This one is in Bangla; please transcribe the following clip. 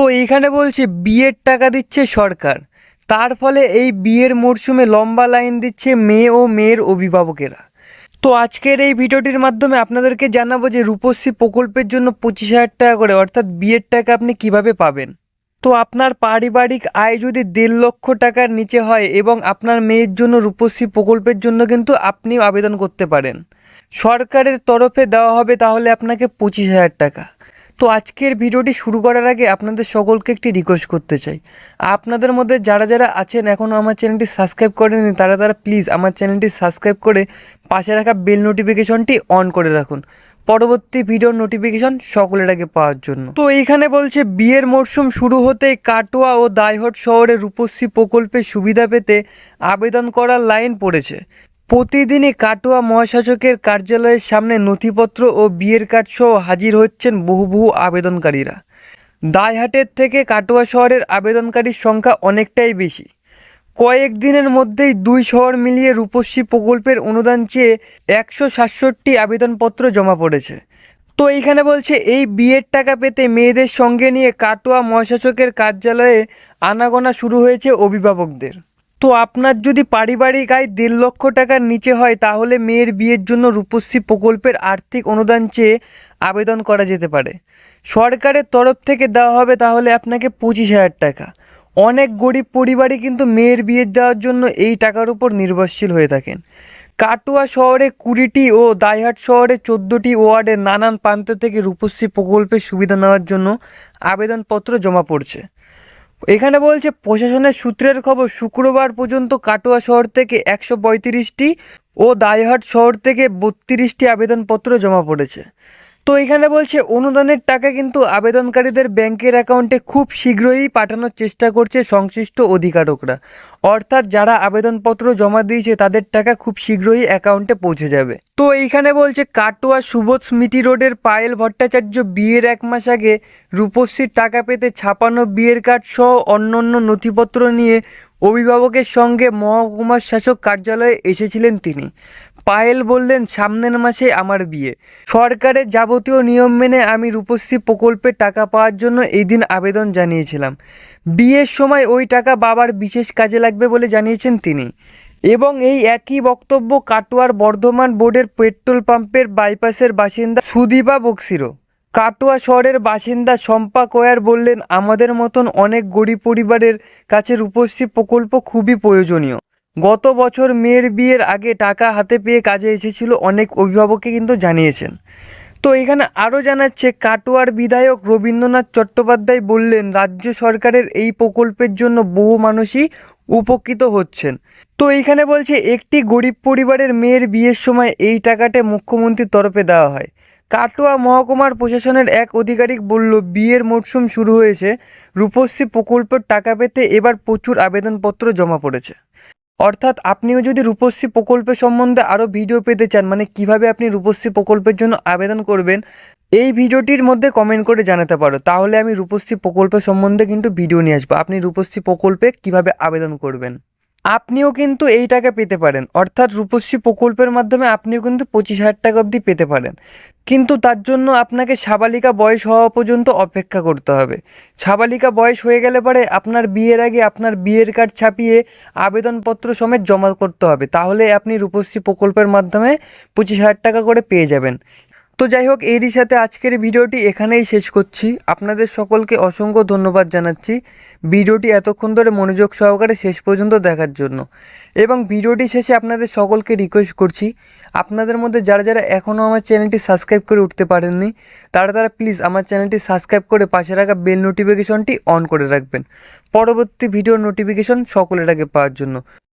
তো এইখানে বলছে, বিয়ের টাকা দিচ্ছে সরকার। তার ফলে এই বিয়ের মরশুমে লম্বা লাইন দিচ্ছে মেয়ে ও মেয়ের অভিভাবকেরা। তো আজকের এই ভিডিওটির মাধ্যমে আপনাদেরকে জানাব যে রূপশ্রী প্রকল্পের জন্য পঁচিশ হাজার টাকা করে, অর্থাৎ বিয়ের টাকা আপনি কীভাবে পাবেন। তো আপনার পারিবারিক আয় যদি দেড় লক্ষ টাকার নিচে হয় এবং আপনার মেয়ের জন্য রূপশ্রী প্রকল্পের জন্য কিন্তু আপনিও আবেদন করতে পারেন। সরকারের তরফে দেওয়া হবে তাহলে আপনাকে পঁচিশ হাজার টাকা। তো আজকের ভিডিওটি শুরু করার আগে আপনাদের সকলকে একটি রিকোয়েস্ট করতে চাই। আপনাদের মধ্যে যারা যারা আছেন এখনও আমার চ্যানেলটি সাবস্ক্রাইব করেনি তারা তারা প্লিজ আমার চ্যানেলটি সাবস্ক্রাইব করে পাশে রাখা বেল নোটিফিকেশনটি অন করে রাখুন। পরবর্তী ভিডিওর নোটিফিকেশন সকলের আগে পাওয়ার জন্য। তো এইখানে বলছে, বিয়ের মরশুম শুরু হতেই কাটোয়া ও দাইহট শহরে রূপশ্রী প্রকল্পের সুবিধা পেতে আবেদন করার লাইন পড়েছে। প্রতিদিনই কাটোয়া মহাশাসকের কার্যালয়ের সামনে নথিপত্র ও বিয়ের কার্ড সহ হাজির হচ্ছেন বহু বহু আবেদনকারীরা। দায়হাটের থেকে কাটোয়া শহরের আবেদনকারীর সংখ্যা অনেকটাই বেশি। কয়েক দিনের মধ্যেই দুই শহর মিলিয়ে রূপশ্রী প্রকল্পের অনুদান চেয়ে একশো সাতষট্টি আবেদনপত্র জমা পড়েছে। তো এইখানে বলছে, এই বিয়ের টাকা পেতে মেয়েদের সঙ্গে নিয়ে কাটোয়া মহাশাসকের কার্যালয়ে আনাগোনা শুরু হয়েছে অভিভাবকদের। তো আপনার যদি পারিবারিক আয় দেড় লক্ষ টাকার নিচে হয়, তাহলে মেয়ের বিয়ের জন্য রূপশ্রী প্রকল্পের আর্থিক অনুদান চেয়ে আবেদন করা যেতে পারে। সরকারের তরফ থেকে দেওয়া হবে তাহলে আপনাকে পঁচিশ হাজার টাকা। অনেক গরিব পরিবারই কিন্তু মেয়ের বিয়ে দেওয়ার জন্য এই টাকার উপর নির্ভরশীল হয়ে থাকেন। কাটুয়া শহরে কুড়িটি ও দাইহাট শহরে চোদ্দোটি ওয়ার্ডে নানান প্রান্ত থেকে রূপশ্রী প্রকল্পের সুবিধা নেওয়ার জন্য আবেদনপত্র জমা পড়ছে। এখানে বলছে, প্রশাসনের সূত্রের খবর, শুক্রবার পর্যন্ত কাটোয়া শহর থেকে একশো পঁয়ত্রিশটি ও দায়হাট শহর থেকে বত্রিশটি আবেদনপত্র জমা পড়েছে। তো এখানে বলছে, অনুদানের টাকা কিন্তু আবেদনকারীদের ব্যাংকের অ্যাকাউন্টে খুব শীঘ্রই পাঠানোর চেষ্টা করছে সংশ্লিষ্ট অধিকারকরা। অর্থাৎ যারা আবেদনপত্র জমা দিয়েছে, তাদের টাকা খুব শীঘ্রই অ্যাকাউন্টে পৌঁছে যাবে। তো এইখানে বলছে, কাটোয়া সুবোধ স্মৃতি রোডের পায়েল ভট্টাচার্য বিয়ের এক মাস আগে রূপশ্রীর টাকা পেতে ছাপানো বিয়ের কার্ড সহ অন্য অন্য নথিপত্র নিয়ে অভিভাবকের সঙ্গে মহকুমার শাসক কার্যালয়ে এসেছিলেন তিনি। পায়েল বললেন, সামনের মাসে আমার বিয়ে। সরকারের যাবতীয় নিয়ম মেনে আমি রূপশ্রী প্রকল্পের টাকা পাওয়ার জন্য এই দিন আবেদন জানিয়েছিলাম। বিয়ের সময় ওই টাকা বাবার বিশেষ কাজে লাগবে বলে জানিয়েছেন তিনি। এবং এই একই বক্তব্য কাটোয়ার বর্ধমান বোর্ডের পেট্রোল পাম্পের বাইপাসের বাসিন্দা সুদীপা বক্সিরও। কাটোয়া শহরের বাসিন্দা শম্পা কোয়ার বললেন, আমাদের মতন অনেক গরিব পরিবারের কাছে রূপশ্রী প্রকল্প খুবই প্রয়োজনীয়। গত বছর মেয়ের বিয়ের আগে টাকা হাতে পেয়ে কাজে এসেছিল অনেক অভিভাবককে কিন্তু জানিয়েছেন। তো এখানে আরও জানাচ্ছে, কাটোয়ার বিধায়ক রবীন্দ্রনাথ চট্টোপাধ্যায় বললেন, রাজ্য সরকারের এই প্রকল্পের জন্য বহু মানুষই উপকৃত হচ্ছেন। তো এইখানে বলছে, একটি গরিব পরিবারের মেয়ের বিয়ের সময় এই টাকাটা মুখ্যমন্ত্রীর তরফে দেওয়া হয়। কাটোয়া মহকুমার প্রশাসনের এক আধিকারিক বলল, বিয়ের মরশুম শুরু হয়েছে, রূপশ্রী প্রকল্পের টাকা পেতে এবার প্রচুর আবেদনপত্র জমা পড়েছে। অর্থাৎ আপনিও যদি রূপশ্রী প্রকল্পের সম্বন্ধে আরও ভিডিও পেতে চান মানে কীভাবে আপনি রূপশ্রী প্রকল্পের জন্য আবেদন করবেন, এই ভিডিওটির মধ্যে কমেন্ট করে জানাতে পারো। তাহলে আমি রূপশ্রী প্রকল্প সম্বন্ধে কিন্তু ভিডিও নিয়ে আসব। আপনি রূপশ্রী প্রকল্পে কীভাবে আবেদন করবেন? আপনিও কিন্তু এই টাকা পেতে পারেন। অর্থাৎ রূপশ্রী প্রকল্পের মাধ্যমে আপনিও কিন্তু পঁচিশ হাজার টাকা অবধি পেতে পারেন। কিন্তু তার জন্য আপনাকে সাবালিকা বয়স হওয়া পর্যন্ত অপেক্ষা করতে হবে। সাবালিকা বয়স হয়ে গেলে পরে আপনার বিয়ের আগে আপনার বিয়ের কার্ড ছাপিয়ে আবেদনপত্র সমেত জমা করতে হবে। তাহলে আপনি রূপশ্রী প্রকল্পের মাধ্যমে পঁচিশ হাজার টাকা করে পেয়ে যাবেন। তো যাই হোক, এরই সাথে আজকের ভিডিওটি এখানেই শেষ করছি। আপনাদের সকলকে অসংখ্য ধন্যবাদ জানাচ্ছি ভিডিওটি এতক্ষণ ধরে মনোযোগ সহকারে শেষ পর্যন্ত দেখার জন্য। এবং ভিডিওটি শেষে আপনাদের সকলকে রিকোয়েস্ট করছি, আপনাদের মধ্যে যারা যারা এখনও আমার চ্যানেলটি সাবস্ক্রাইব করে উঠতে পারেননি, তারা তারা প্লিজ আমার চ্যানেলটি সাবস্ক্রাইব করে পাশে রাখা বেল নোটিফিকেশনটি অন করে রাখবেন। পরবর্তী ভিডিওর নোটিফিকেশন সকলের আগে পাওয়ার জন্য।